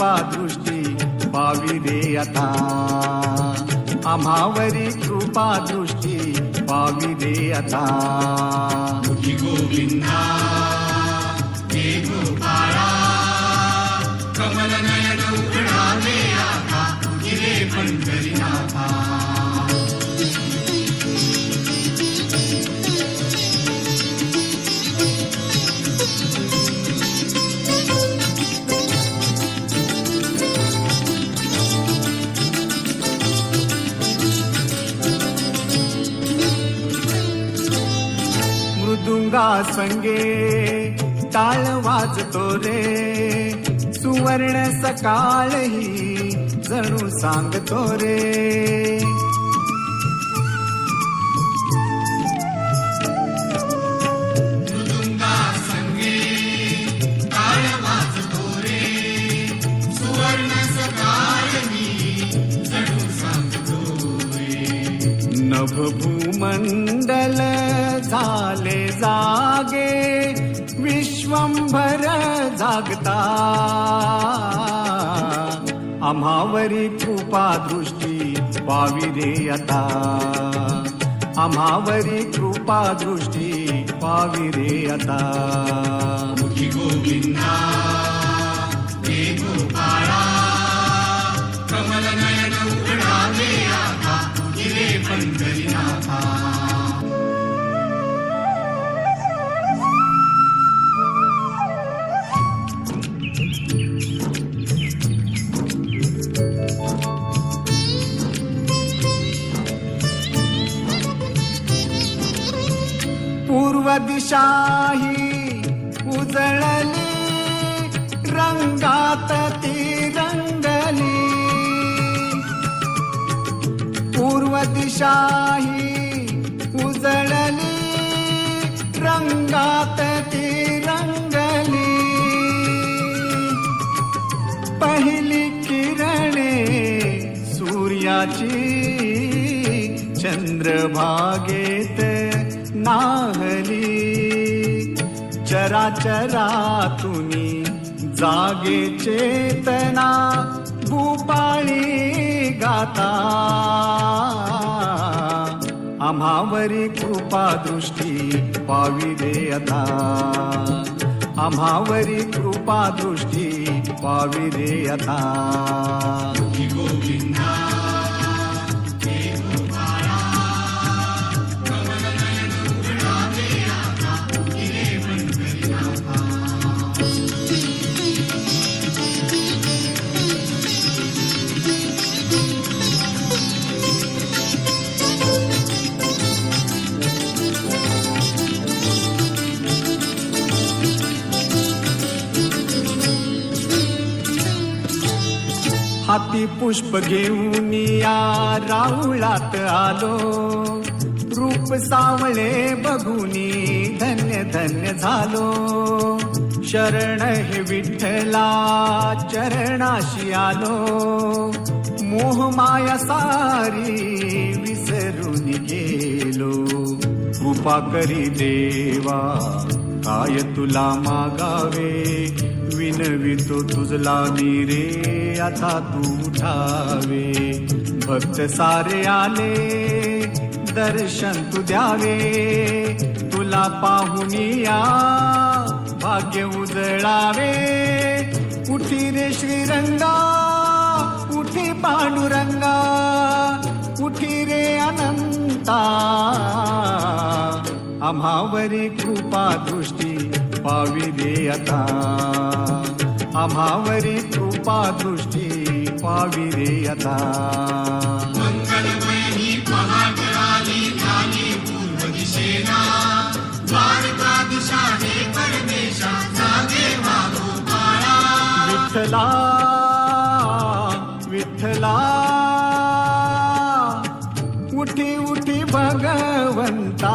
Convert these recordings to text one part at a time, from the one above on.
आम्हावरी कृपा दृष्टी पावी रे आता आम्हावरी कृपा दृष्टी पावी रे आता तुझी संगे टाळ वाजतो रे. सुवर्ण सकाळही जणू सांगतो रे. लागता. आम्हावरी कृपा दृष्टी पाविरे आता. आम्हावरी कृपा दृष्टी पाविरे आता. गोविंदा. शाही उजळली रंगात ती रंगली. पूर्व दिशाही उजळली रंगात ती रंगली. पहिली किरणे सूर्याची चंद्रभागेत नाहली चराचरातुनी जागे चेतना भूपाळी गाता. आम्हावरी कृपा दृष्टी पावी देयता आम्हावरी कृपा दृष्टी पावी देयता गोविंदा. हाती पुष्प घेऊन या राहुलात आलो. रूप सावळे बघुनी धन्य धन्य झालो. शरण हे विठ्ठला चरणाशी आलो. मोह माया सारी विसरून गेलो. कृपा करी देवा काय तुला मागावे? विनवितो तुझला मी रे आता तू उठावे. भक्त सारे आले दर्शन तू द्यावे. तुला पाहुनिया भाग्य उजळावे. उठी रे श्रीरंगा उठी पांडुरंगा उठी रे अनंता. आम्हावरी कृपा दृष्टी पावी रे आता. आम्हावरी कृपा दृष्टी पावी रे आता विठ्ठला विठ्ठला उठी उठी भगवंता.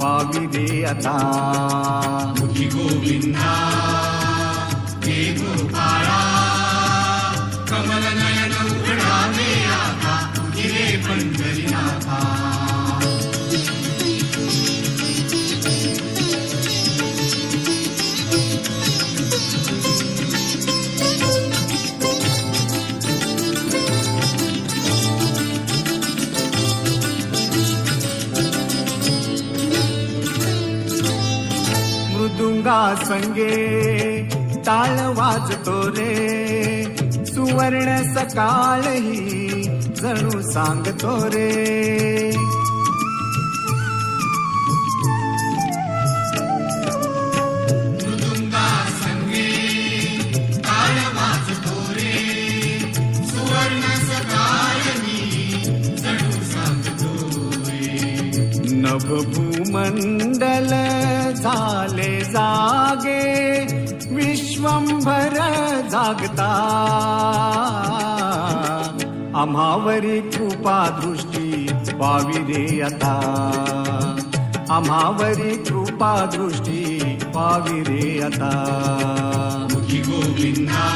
पावी रे आता तुझी गोविंदा हे मृदुंगा संगे टाळ वाजतो रे. सुवर्ण सकाळही जणू सांगतो रे. नभ भूमंडल झाले जागे विश्वंभर जागता. आम्हावरी कृपा दृष्टी पाविरे आता. आम्हावरी कृपा दृष्टी पाविरे आता. गोविंदा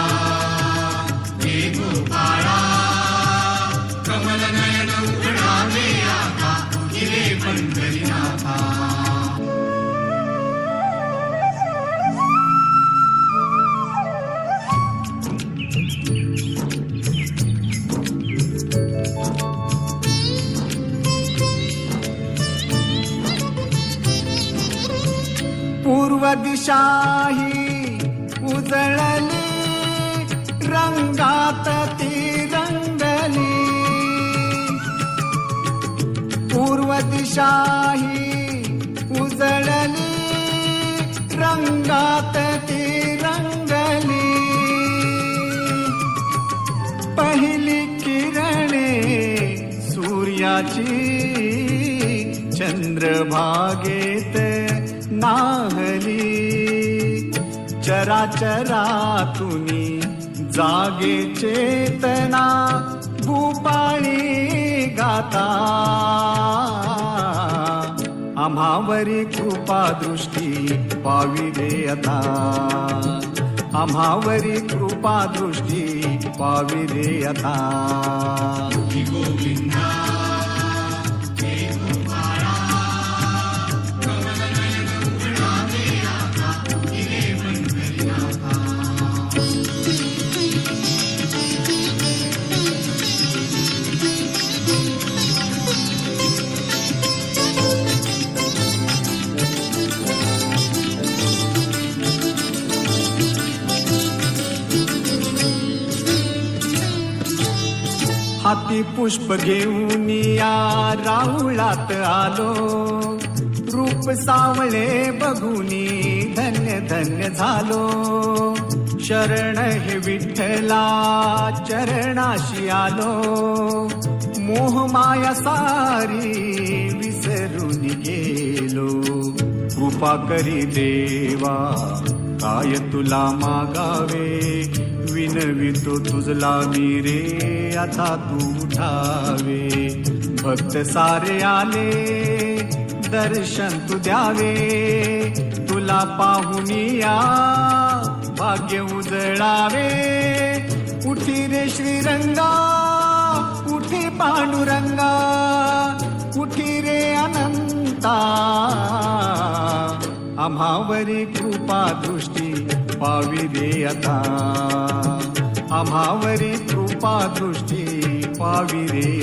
पूर्व दिशाही उजळली रंगात ती रंगली. पूर्व दिशाही उजळली रंगात ती रंगली. पहिली किरणे सूर्याची चंद्रभागेत नाहली चराचरातुनी जागे चेतना भूपाळी गाता. आम्हावरी कृपा दृष्टी पावी देयता आम्हावरी कृपा दृष्टी पावी देयता गोविंदा. मी पुष्प घेऊन या राहुळात आलो. रूप सावळे बघुनी धन्य धन्य झालो. शरण हे विठ्ठला चरणाशी आलो. मोह माया सारी विसरून गेलो. कृपा करी देवा काय तुला मागावे? विनवितो तुझला मी रे आता तू उठावे. भक्त सारे आले दर्शन तू द्यावे. तुला पाहुनिया भाग्य उजळावे. उठी रे श्रीरंगा उठी पांडुरंगा उठी रे अनंता. आम्हावरी कृपा दृष्टी पावी रे आता. आम्हावरी कृपा दृष्टी पावी रे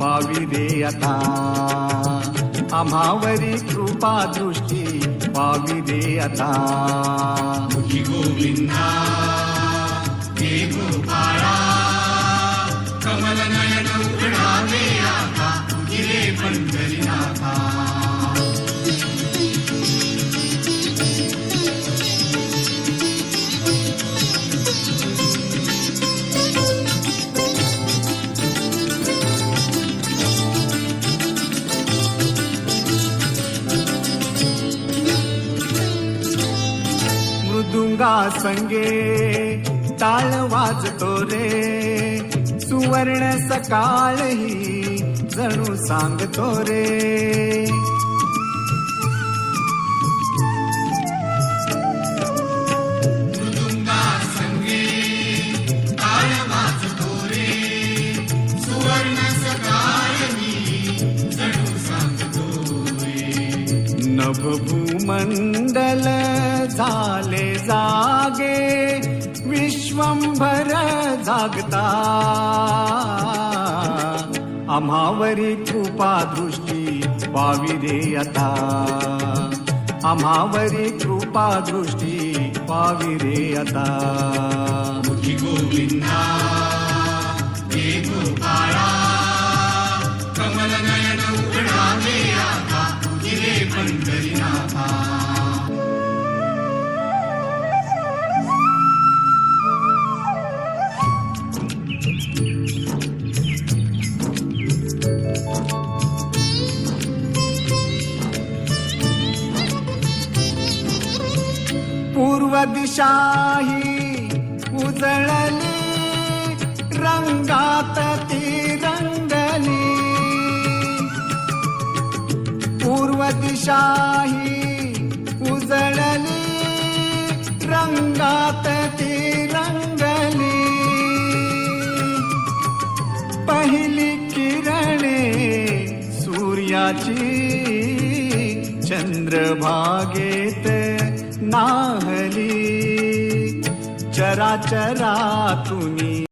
पावी रे आता मुखी गोविंदा हे संगे टाळ वाजतो रे. सुवर्ण सकाळही जणू सांगतो रे. जागता आम्हावरी कृपा दृष्टी पाविरे आता. आम्हावरी कृपा दृष्टी पाविरे आता. मुखी गोविंदा हे गोपाळा कमल नयन उघडावे आता. गिरे पंढरीनाथा. शाही उजळली रंगात ती रंगली. पूर्व दिशाही उजळली रंगात ती रंगली. पहिली किरणे सूर्याची चंद्रभागेत नाहली। चराचरातुनी